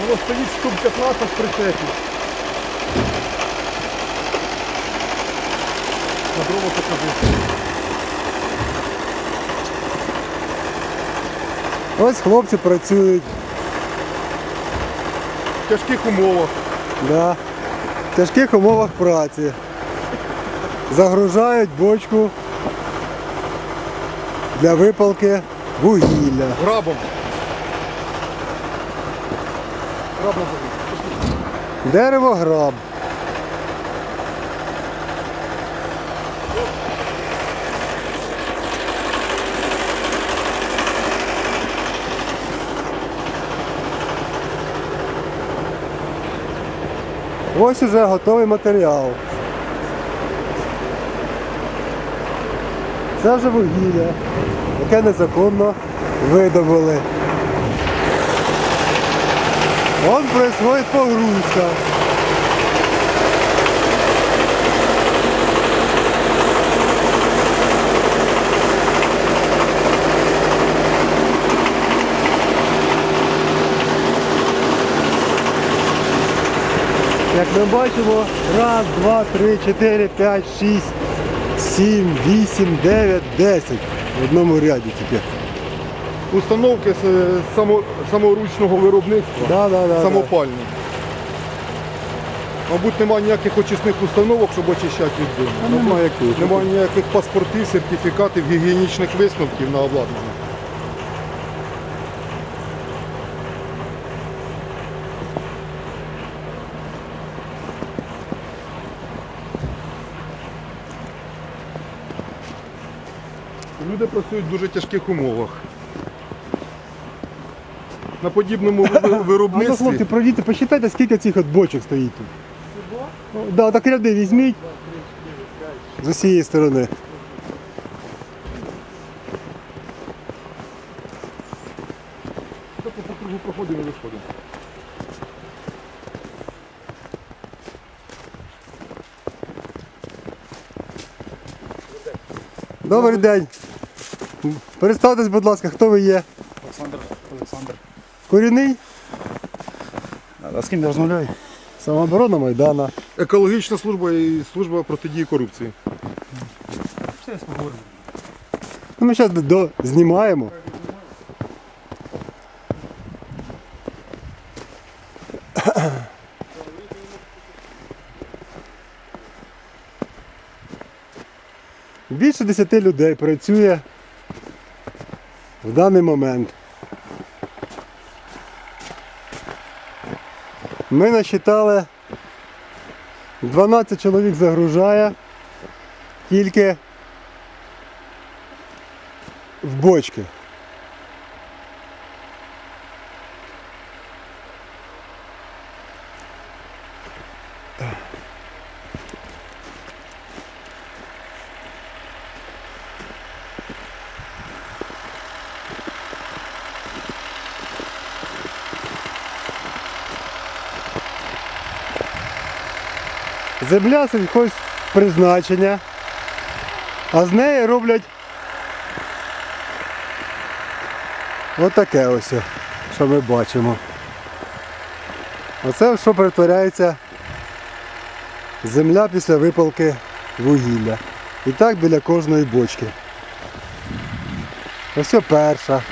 Воно стоїть штук 15 прицепів. На дрова покажи. Ось хлопці працюють. В тяжких умовах. Да. В тяжких умовах праці. Загружають бочку для випалки вугілля. Грабом. Граб назовись. Деревограб. Ось уже готовий матеріал. Це вже вугілля, яке незаконно видобули. Вон происходит погрузка. Як ми бачимо, раз, два, три, чотири, п'ять, шість, сім, вісім, дев'ять, десять. В одному ряді тільки. Установки само, саморучного виробництва. Да, да, да, да. самопальні. Мабуть, немає ніяких очисних установок, щоб очищати від диму. А нема яких. Немає ніяких паспортів, сертифікатів, гігієнічних висновків на обладнання. Люди працюють в дуже тяжких умовах. На подібному ви- А ну, хлопці, пройдіть, посчитайте, скільки цих от бочок стоїть тут. Ну, Да, так ряди візьміть. З усієї сторони. По кругу проходимо і виходимо. Добрий день. Представтесь, будь ласка, хто ви є? Олександр, Олександр. Корінний? А з ким я розмовляю? Самооборона Майдана. Екологічна служба і служба протидії корупції. Все, я поговоримо. Ну, ми зараз до... знімаємо. Більше 10 людей працює в даний момент. Ми насчитали 12 чоловік загружає тільки в бочки. Земля сільхозпризначення, а з неї роблять Отаке ось, що ми бачимо. Оце що перетворяється земля після випалки вугілля. І так біля кожної бочки. Ось перша.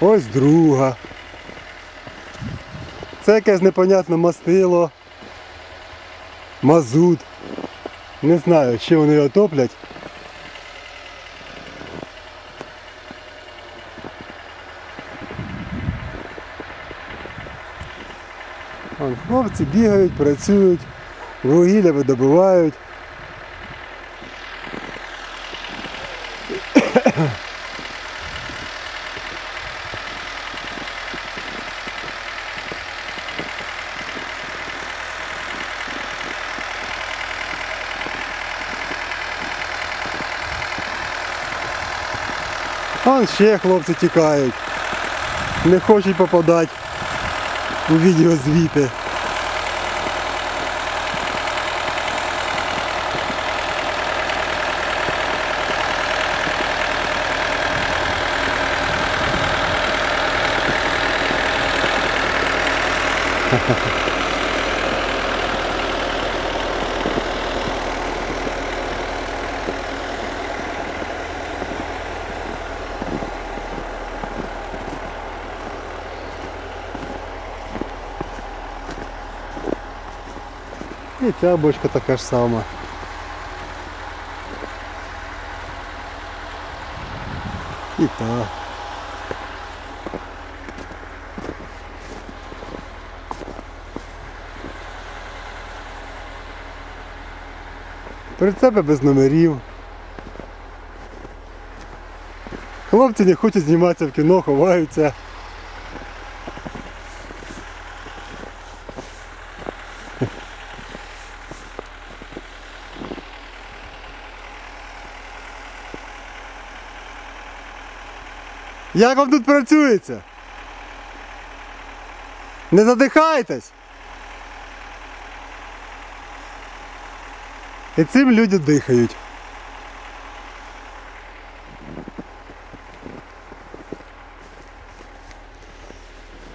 Ось друга. Це якесь непонятне мастило. Мазут. Не знаю, чи вони його топлять. Хлопці бігають, працюють, вугілля видобувають. Вон ще хлопці тікають. Не хочуть попадати у відеозвіти. І ця бочка така ж сама. І та. Прицепи без номерів. Хлопці не хочуть зніматися в кіно, ховаються. Як вам тут працюється? Не задихайтесь. І цим люди дихають.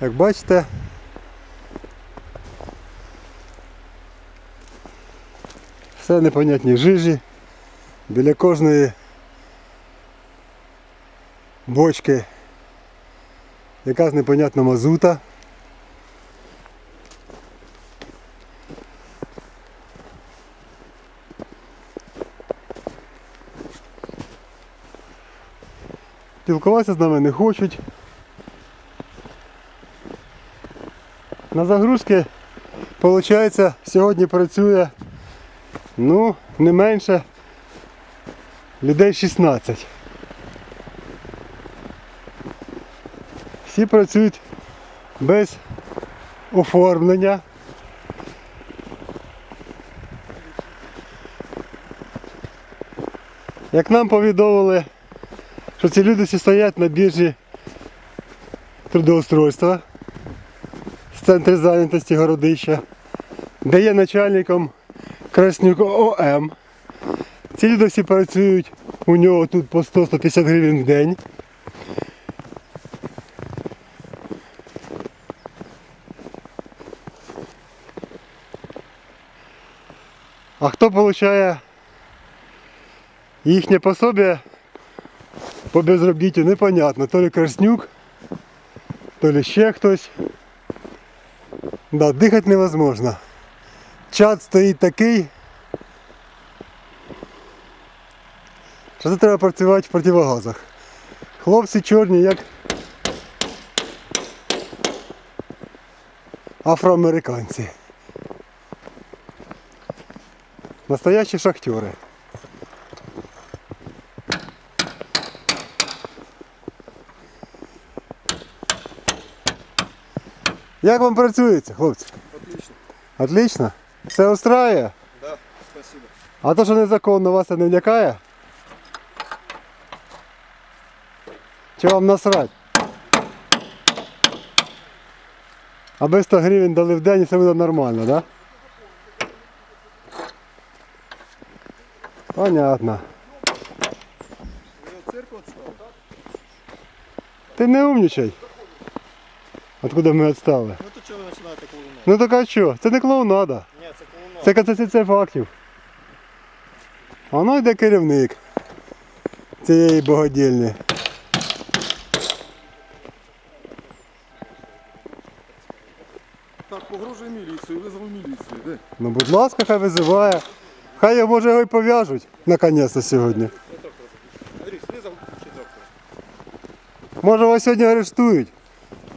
Як бачите, все непонятні жижі. Біля кожної бочки якась непонятна мазута. Спілкуватися з нами не хочуть. На загрузки, виходить, сьогодні працює ну, не менше людей 16. Всі працюють без оформлення. Як нам повідомили, що ці люди стоять на біржі трудоустройства з центру зайнятості городища, де є начальником Краснюк ОМ. Ці люди всі працюють у нього тут по 100-150 гривень в день. А хто получає їхнє пособие по безробіттю, непонятно. То ли Краснюк, то ли ще хтось. Да, дихати невозможно. Чат стоїть такий. Що це треба працювати в противогазах. Хлопці чорні, як афроамериканці. Настоящі шахтери. Як вам працюється, хлопці? Отлично. Отлично? Все устраює? Да, спасибо. А то, що незаконно вас це не лякає? Чи вам насрать? Аби 100 гривень дали в день і все буде нормально, так? Да? Понятно. Ти не умнічай. Откуда ми відстали? Ну то чого ви починаєте клоунати? Ну так а що? Це не клоунада. Ні, це клоунат. Це конституція фактів. А Воно йде керівник цієї богодільні. Так, погрожує міліцію, визвали міліцію. Де? Ну будь ласка, хай визиває. Хай його може його й пов'яжуть наконець сьогодні. Андрій, слізав чи доктор? Може вас сьогодні арештують.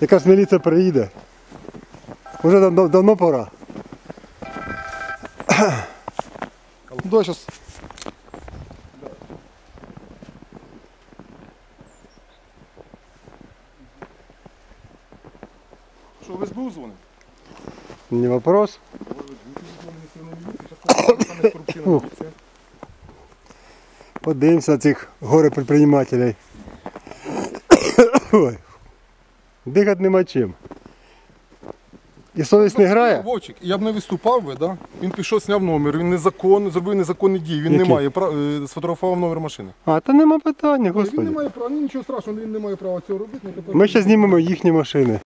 Якась міліція приїде. Уже давно, давно пора. Давай зараз. Що, в СБУ дзвонив? Не вопрос. Подивимося на цих горе-предпринимателей. Ой. Дихати нема чим. І совість не грає? Вовчик, я б не виступав би, да? Він пішов, зняв номер, він незаконно, зробив незаконні дії, він Які? не має права, е, сфотографував номер машини. А, та нема питання, Він не має права, ну, нічого страшного, він не має права цього робити. ну, Ми ще знімемо їхні машини.